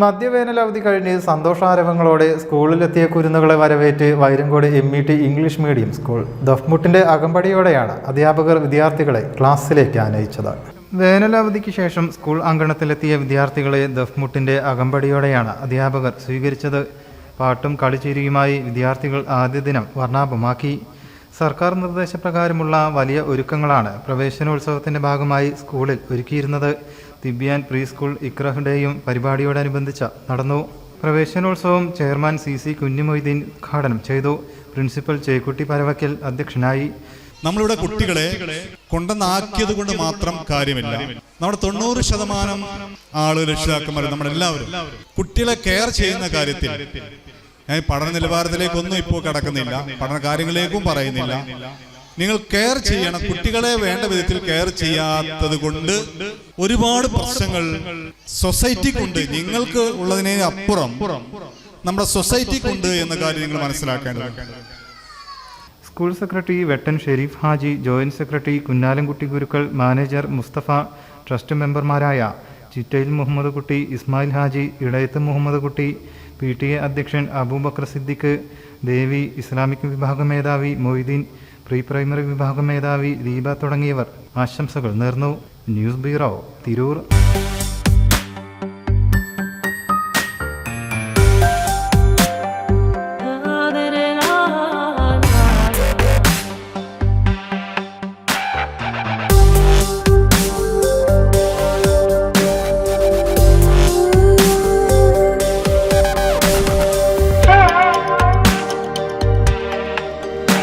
മധ്യവേനൽ അവധി കഴിഞ്ഞ് സന്തോഷാരവങ്ങളോടെ സ്കൂളിലെത്തിയ കുരുന്നുകളെ വരവേറ്റ് Vairankode M E T English medium school. ദഫ്മുട്ടിന്റെ അകമ്പടിയോടെയാണ് അധ്യാപകർ വിദ്യാർത്ഥികളെ ക്ലാസ്സിലേക്ക് ആനയിച്ചത്. വേനലവധിക്ക് ശേഷം സ്കൂൾ അങ്കണത്തിലെത്തിയ വിദ്യാർത്ഥികളെ ദഫ്മുട്ടിന്റെ അകമ്പടിയോടെയാണ് അധ്യാപകർ സ്വീകരിച്ചത്. പാട്ടും കളിച്ചിരിയുമായി വിദ്യാർത്ഥികൾ ആദ്യ ദിനം വർണാഭമാക്കി. സർക്കാർ നിർദ്ദേശപ്രകാരമുള്ള വലിയ ഒരുക്കങ്ങളാണ് പ്രവേശനോത്സവത്തിന്റെ ഭാഗമായി സ്കൂളിൽ ഒരുക്കിയിരുന്നത്. ദിവ്യാൻ പ്രീ സ്കൂൾ ഇക്രഹുടെയും പരിപാടിയോടനുബന്ധിച്ച് നടന്നു. പ്രവേശനോത്സവം ചെയർമാൻ സി സി കുഞ്ഞുമൊയ്തീൻ ഉദ്ഘാടനം ചെയ്തു. പ്രിൻസിപ്പൽ ചേക്കുട്ടി പരവക്കൽ അധ്യക്ഷനായി. നമ്മളിവിടെ കുട്ടികളെ കൊണ്ടുവന്നാക്കിയത് കൊണ്ട് മാത്രം കാര്യമില്ല. നമ്മുടെ തൊണ്ണൂറ് ശതമാനം ആൾ രക്ഷിതാക്കന്മാർ നമ്മളെല്ലാവരും. കുട്ടികളെ കെയർ ചെയ്യുന്ന കാര്യത്തിൽ ഞാൻ പഠന നിലവാരത്തിലേക്കൊന്നും ഇപ്പോൾ കടക്കുന്നില്ല. പഠന കാര്യങ്ങളിലേക്കും പറയുന്നില്ല. നിങ്ങൾ കെയർ ചെയ്യണം. കുട്ടികളെ വേണ്ട വിധത്തിൽ കെയർ ചെയ്യാത്തത് കൊണ്ട് ഒരുപാട് പ്രശ്നങ്ങൾ സൊസൈറ്റിക്കുണ്ട് നിങ്ങൾക്ക് ഉള്ളതിനെ അപ്പുറം നമ്മുടെ സൊസൈറ്റിക്കുണ്ട് എന്ന കാര്യം നിങ്ങൾ മനസ്സിലാക്കേണ്ടതുണ്ട് school secretary Vettan Sherif Haji joint secretary Kunhalankutty Gurukkal manager Mustafa trust മെമ്പർമാരായ ചിറ്റയിൽ മുഹമ്മദ് കുട്ടി ഇസ്മായിൽ ഹാജി ഇടയത്ത് മുഹമ്മദ് കുട്ടി പി ടി എ അധ്യക്ഷൻ അബൂബക്കർ സിദ്ദിഖ് ദേവി ഇസ്ലാമിക് വിഭാഗം മേധാവി മൊയ്തീൻ പ്രീ പ്രൈമറി വിഭാഗം മേധാവി ദീപ തുടങ്ങിയവർ ആശംസകൾ നേർന്നു. News bureau Tirur.